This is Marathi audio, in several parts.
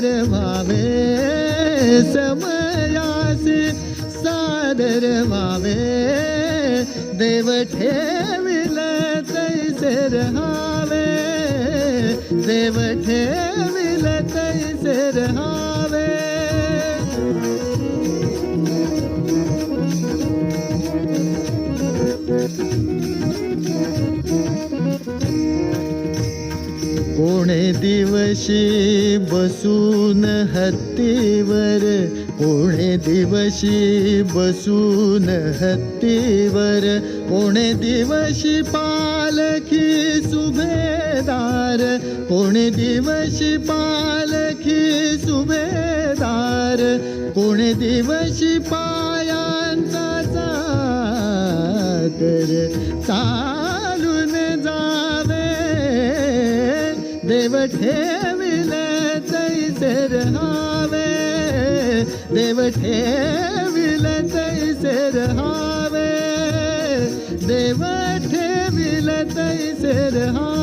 dermale Samayasi sa dermale Dev ठेविला तैसे रहावे देव ठेविला तैसे Thank you. कोणे दिवशी बसून हत्तीवर? कोणे दिवशी बसून हत्तीवर? कोणे दिवशी पालखी सुभेदार? कोणे दिवशी पालखी सुभेदार? कोणे दिवशी पायांचा कर चालून देव ठेविले तैसे रहावे देव ठेविले तैसे रहावे देव ठेविले तैसे रहावे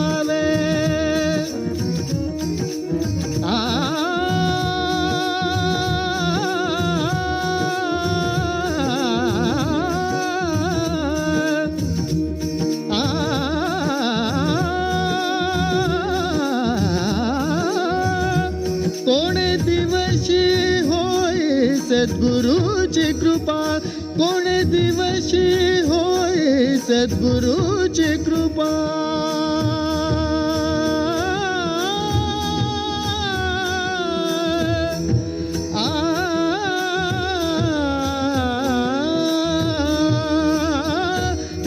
सद्गुरूची कृपा कोणे दिवशी होय सद्गुरूची कृपा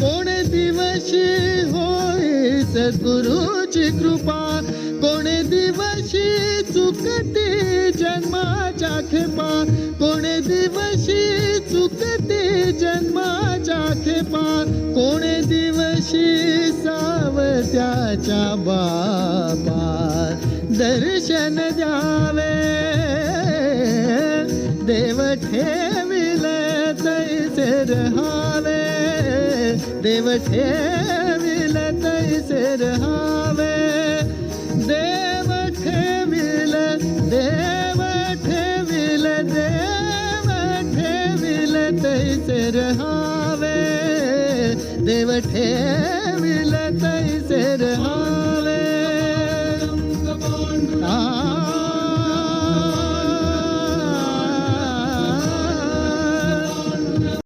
कोण दिवशी होय सद्गुरूची कृपा कोणे दिवशी चुकते जन्माच्या खेपा. कोणे दिवशी चुकते जन्माच्या खेपा. कोणे दिवशी सावत्याच्या बाबा. दर्शन द्यावे. देव ठेविल तैसे रहावे. देव ठेविल तैसे रहावे. देव ठेविल देव ठेविल तैसे रहावे। देव ठेविल तैसे रहावे